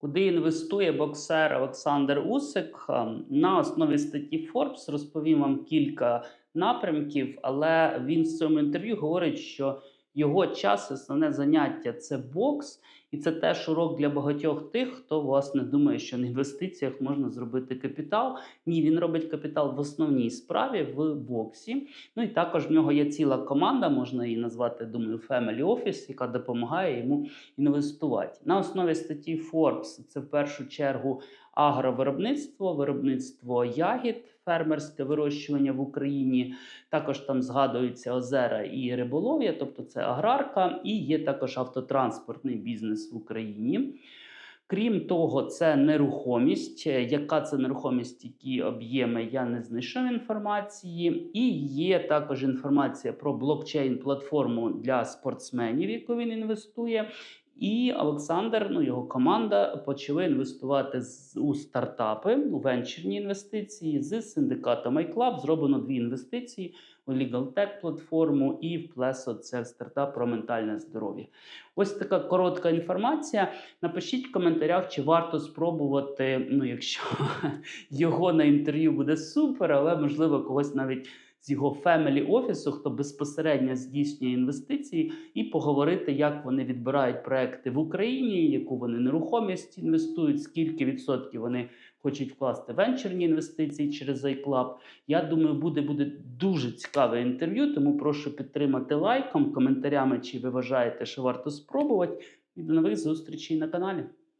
Куди інвестує боксер Олександр Усик? Ем, На основі статті Forbes розповім вам кілька напрямків, але він в цьому інтерв'ю говорить, що його час, основне заняття це бокс, і це теж урок для багатьох тих, хто власне думає, що на інвестиціях можна зробити капітал. Ні, він робить капітал в основній справі в боксі. Ну і також в нього є ціла команда, можна її назвати, думаю, Family Office, яка допомагає йому інвестувати. На основі статті Forbes це в першу чергу агровиробництво, виробництво ягід, фермерське вирощування в Україні. Також там згадуються озера і риболов'я, тобто це аграрка, і є також автотранспортний бізнес в Україні. Крім того, це нерухомість. Е, Яка це нерухомість, які об'єми, я не знайшов інформації. І є також інформація про блокчейн-платформу для спортсменів, яку він інвестує. І Олександр, ну його команда почали інвестувати з- у стартапи, у венчурні інвестиції з синдикатом iClub. Зроблено дві інвестиції у Legal Tech платформу і в Pleso, це стартап про ментальне здоров'я. Ось така коротка інформація. Напишіть в коментарях, чи варто спробувати. Ну, якщо його на інтерв'ю буде супер, але можливо когось навіть з його фемелі офісу, хто безпосередньо здійснює інвестиції, і поговорити, як вони відбирають проекти в Україні, яку вони нерухомість інвестують, скільки відсотків вони хочуть вкласти венчурні інвестиції через iClub. Я думаю, буде, буде дуже цікаве інтерв'ю, тому прошу підтримати лайком, коментарями, чи ви вважаєте, що варто спробувати. І до нових зустрічей на каналі.